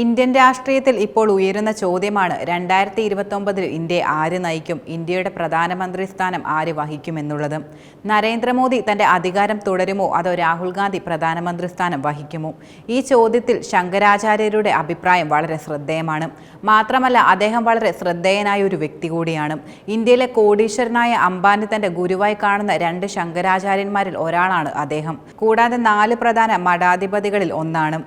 Indian രാഷ്ട്രീയത്തിൽ ഇപ്പോൾ ഉയരുന്ന ചോദ്യമാണ് രണ്ടായിരത്തി ഇരുപത്തൊമ്പതിൽ ഇന്ത്യ ആര് നയിക്കും ഇന്ത്യയുടെ പ്രധാനമന്ത്രി സ്ഥാനം ആര് വഹിക്കുമെന്നുള്ളത്. നരേന്ദ്രമോദി തന്റെ അധികാരം തുടരുമോ അതോ രാഹുൽ ഗാന്ധി പ്രധാനമന്ത്രി സ്ഥാനം വഹിക്കുമോ? ഈ ചോദ്യത്തിൽ ശങ്കരാചാര്യരുടെ അഭിപ്രായം വളരെ ശ്രദ്ധേയമാണ്. മാത്രമല്ല അദ്ദേഹം വളരെ ശ്രദ്ധേയനായ ഒരു വ്യക്തി കൂടിയാണ്. ഇന്ത്യയിലെ കോടീശ്വരനായ അംബാനി തന്റെ ഗുരുവായി കാണുന്ന രണ്ട് ശങ്കരാചാര്യന്മാരിൽ ഒരാളാണ് അദ്ദേഹം. കൂടാതെ നാല് പ്രധാന മഠാധിപതികളിൽ ഒന്നാണ്.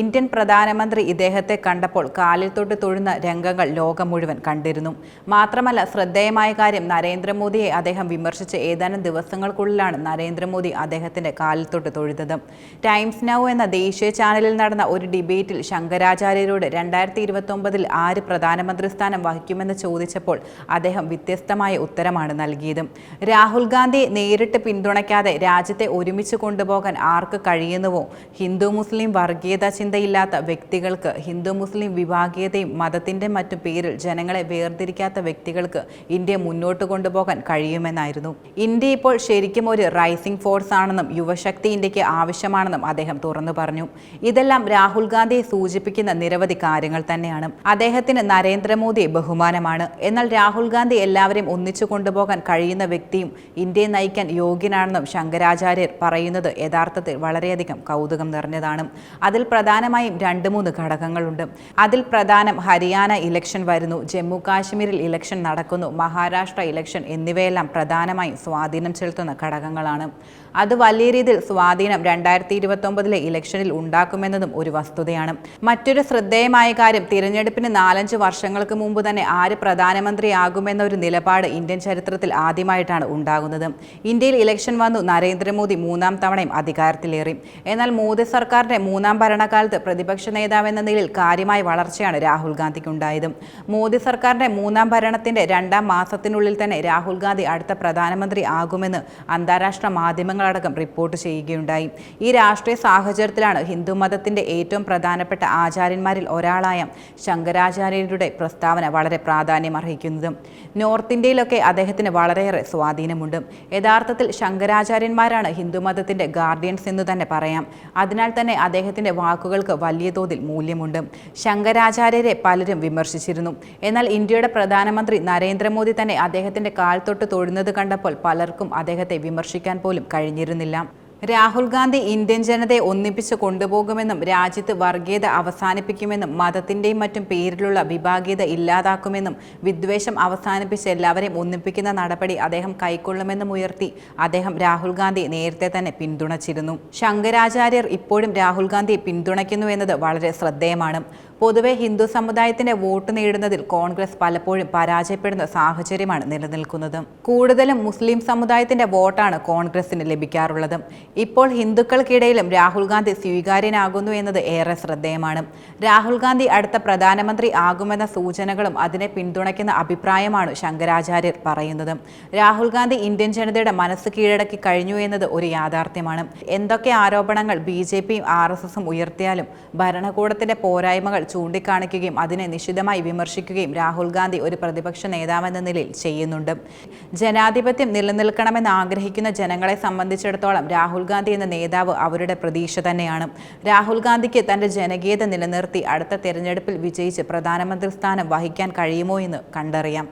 ഇന്ത്യൻ പ്രധാനമന്ത്രി ഇദ്ദേഹത്തെ കണ്ടപ്പോൾ കാലിൽ തൊട്ട് തൊഴുന്ന രംഗങ്ങൾ ലോകം മുഴുവൻ കണ്ടിരുന്നു. മാത്രമല്ല ശ്രദ്ധേയമായ കാര്യം നരേന്ദ്രമോദിയെ അദ്ദേഹം വിമർശിച്ച് ഏതാനും ദിവസങ്ങൾക്കുള്ളിലാണ് നരേന്ദ്രമോദി അദ്ദേഹത്തിന്റെ കാലിൽ തൊട്ട് തൊഴുതത് ടൈംസ് നൗ എന്ന ദേശീയ ചാനലിൽ നടന്ന ഒരു ഡിബേറ്റിൽ ശങ്കരാചാര്യരോട് രണ്ടായിരത്തി ഇരുപത്തൊമ്പതിൽ ആര് പ്രധാനമന്ത്രി സ്ഥാനം വഹിക്കുമെന്ന് ചോദിച്ചപ്പോൾ അദ്ദേഹം വ്യത്യസ്തമായ ഉത്തരമാണ് നൽകിയത്. രാഹുൽ ഗാന്ധിയെ നേരിട്ട് പിന്തുണയ്ക്കാതെ രാജ്യത്തെ ഒരുമിച്ച് കൊണ്ടുപോകാൻ ആർക്ക് കഴിയുന്നുവോ? ഹിന്ദു മുസ്ലിം വർഗീയത ചിന്തയില്ലാത്ത വ്യക്തികൾക്ക് ഹിന്ദു മുസ്ലിം വിഭാഗീയതയും മതത്തിന്റെ മറ്റു പേരിൽ ജനങ്ങളെ വേർതിരിക്കാത്ത വ്യക്തികൾക്ക് ഇന്ത്യ മുന്നോട്ട് കൊണ്ടുപോകാൻ കഴിയുമെന്നായിരുന്നു. ഇന്ത്യ ഇപ്പോൾ ശരിക്കും ഒരു റൈസിംഗ് ഫോഴ്സ് ആണെന്നും യുവശക്തി ഇന്ത്യയ്ക്ക് ആവശ്യമാണെന്നും അദ്ദേഹം തുറന്നു പറഞ്ഞു. ഇതെല്ലാം രാഹുൽ ഗാന്ധിയെ സൂചിപ്പിക്കുന്ന നിരവധി കാര്യങ്ങൾ തന്നെയാണ്. അദ്ദേഹത്തിന് നരേന്ദ്രമോദി ബഹുമാനമാണ്. എന്നാൽ രാഹുൽ ഗാന്ധി എല്ലാവരെയും ഒന്നിച്ചു കൊണ്ടുപോകാൻ കഴിയുന്ന വ്യക്തിയും ഇന്ത്യയെ നയിക്കാൻ യോഗ്യനാണെന്നും ശങ്കരാചാര്യർ പറയുന്നത് യഥാർത്ഥത്തിൽ വളരെയധികം കൗതുകം നിറഞ്ഞതാണ്. അതിൽ പ്രധാനമായും രണ്ട് മൂന്ന് ഘടകങ്ങളുണ്ട്. അതിൽ പ്രധാനം ഹരിയാന ഇലക്ഷൻ വരുന്നു. ജമ്മു കാശ്മീരിൽ ഇലക്ഷൻ നടക്കുന്നു. മഹാരാഷ്ട്ര ഇലക്ഷൻ എന്നിവയെല്ലാം പ്രധാനമായും സ്വാധീനം ചെലുത്തുന്ന ഘടകങ്ങളാണ്. അത് വലിയ രീതിയിൽ സ്വാധീനം രണ്ടായിരത്തി ഇരുപത്തൊമ്പതിലെ ഇലക്ഷനിൽ ഉണ്ടാക്കുമെന്നതും ഒരു വസ്തുതയാണ്. മറ്റൊരു ശ്രദ്ധേയമായ കാര്യം തിരഞ്ഞെടുപ്പിന് നാലഞ്ച് വർഷങ്ങൾക്ക് മുമ്പ് തന്നെ ആര് പ്രധാനമന്ത്രിയാകുമെന്ന ഒരു നിലപാട് ഇന്ത്യൻ ചരിത്രത്തിൽ ആദ്യമായിട്ടാണ് ഉണ്ടാകുന്നത്. ഇന്ത്യയിൽ ഇലക്ഷൻ വന്നു നരേന്ദ്രമോദി മൂന്നാം തവണയും അധികാരത്തിലേറി. എന്നാൽ മോദി സർക്കാരിന്റെ മൂന്നാം ഭരണകാലത്ത് പ്രതിപക്ഷ നേതാവെന്ന നിലയിൽ കാര്യമായ വളർച്ചയാണ് രാഹുൽ ഗാന്ധിക്ക് ഉണ്ടായത് മോദി സർക്കാരിന്റെ മൂന്നാം ഭരണത്തിന്റെ രണ്ടാം മാസത്തിനുള്ളിൽ തന്നെ രാഹുൽ ഗാന്ധി അടുത്ത പ്രധാനമന്ത്രി ആകുമെന്ന് അന്താരാഷ്ട്ര മാധ്യമങ്ങളടക്കം റിപ്പോർട്ട് ചെയ്യുകയുണ്ടായി. ഈ രാഷ്ട്രീയ സാഹചര്യത്തിലാണ് ഹിന്ദുമതത്തിന്റെ ഏറ്റവും പ്രധാനപ്പെട്ട ആചാര്യന്മാരിൽ ഒരാളായ ശങ്കരാചാര്യരുടെ പ്രസ്താവന വളരെ പ്രാധാന്യം അർഹിക്കുന്നത്. നോർത്ത് ഇന്ത്യയിലൊക്കെ അദ്ദേഹത്തിന് വളരെയേറെ സ്വാധീനമുണ്ട്. യഥാർത്ഥത്തിൽ ശങ്കരാചാര്യന്മാരാണ് ഹിന്ദുമതത്തിന്റെ ഗാർഡിയൻസ് എന്ന് തന്നെ പറയാം. അതിനാൽ തന്നെ അദ്ദേഹത്തിന്റെ വാക്കുകൾക്ക് വലിയ തോതിൽ മൂല്യമുണ്ട്. ശങ്കരാചാര്യരെ പലരും വിമർശിച്ചിരുന്നു. എന്നാൽ ഇന്ത്യയുടെ പ്രധാനമന്ത്രി നരേന്ദ്രമോദി തന്നെ അദ്ദേഹത്തിന്റെ കാൽ തൊട്ട് തൊഴുന്നത് കണ്ടപ്പോൾ പലർക്കും അദ്ദേഹത്തെ വിമർശിക്കാൻ പോലും കഴിഞ്ഞിരുന്നില്ല. രാഹുൽ ഗാന്ധി ഇന്ത്യൻ ജനതയെ ഒന്നിപ്പിച്ച് കൊണ്ടുപോകുമെന്നും രാജ്യത്ത് വർഗീയത അവസാനിപ്പിക്കുമെന്നും മതത്തിന്റെയും മറ്റും പേരിലുള്ള വിഭാഗീയത ഇല്ലാതാക്കുമെന്നും വിദ്വേഷം അവസാനിപ്പിച്ച് എല്ലാവരെയും ഒന്നിപ്പിക്കുന്ന നടപടി അദ്ദേഹം കൈക്കൊള്ളുമെന്നും ഉയർത്തി. അദ്ദേഹം രാഹുൽ ഗാന്ധി നേരത്തെ തന്നെ പിന്തുണച്ചിരുന്നു. ശങ്കരാചാര്യർ ഇപ്പോഴും രാഹുൽ ഗാന്ധിയെ പിന്തുണയ്ക്കുന്നു എന്നത് വളരെ ശ്രദ്ധേയമാണ്. പൊതുവെ ഹിന്ദു സമുദായത്തിന്റെ വോട്ട് നേടുന്നതിൽ കോൺഗ്രസ് പലപ്പോഴും പരാജയപ്പെടുന്ന സാഹചര്യമാണ് നിലനിൽക്കുന്നത്. കൂടുതലും മുസ്ലിം സമുദായത്തിന്റെ വോട്ടാണ് കോൺഗ്രസിന് ലഭിക്കാറുള്ളത്. ഇപ്പോൾ ഹിന്ദുക്കൾക്കിടയിലും രാഹുൽ ഗാന്ധി സ്വീകാര്യനാകുന്നു എന്നത് ഏറെ ശ്രദ്ധേയമാണ്. രാഹുൽ ഗാന്ധി അടുത്ത പ്രധാനമന്ത്രി ആകുമെന്ന സൂചനകളും അതിനെ പിന്തുണയ്ക്കുന്ന അഭിപ്രായമാണ് ശങ്കരാചാര്യർ പറയുന്നത്. രാഹുൽ ഗാന്ധി ഇന്ത്യൻ ജനതയുടെ മനസ്സ് കീഴടക്കി കഴിഞ്ഞു എന്നത് ഒരു യാഥാർത്ഥ്യമാണ്. എന്തൊക്കെ ആരോപണങ്ങൾ ബി ജെ പിയും ആർ എസ് എസും ഉയർത്തിയാലും ഭരണകൂടത്തിന്റെ പോരായ്മകൾ ചൂണ്ടിക്കാണിക്കുകയും അതിനെ നിശിതമായി വിമർശിക്കുകയും രാഹുൽ ഗാന്ധി ഒരു പ്രതിപക്ഷ നേതാവെന്ന നിലയിൽ ചെയ്യുന്നുണ്ട്. ജനാധിപത്യം നിലനിൽക്കണമെന്ന് ആഗ്രഹിക്കുന്ന ജനങ്ങളെ സംബന്ധിച്ചിടത്തോളം രാഹുൽ ഗാന്ധി എന്ന നേതാവ് അവരുടെ പ്രതീക്ഷ തന്നെയാണ്. രാഹുൽ ഗാന്ധിക്ക് തന്റെ ജനകീയത നിലനിർത്തി അടുത്ത തെരഞ്ഞെടുപ്പിൽ വിജയിച്ച് പ്രധാനമന്ത്രി സ്ഥാനം വഹിക്കാൻ കഴിയുമോ എന്ന് കണ്ടറിയാം.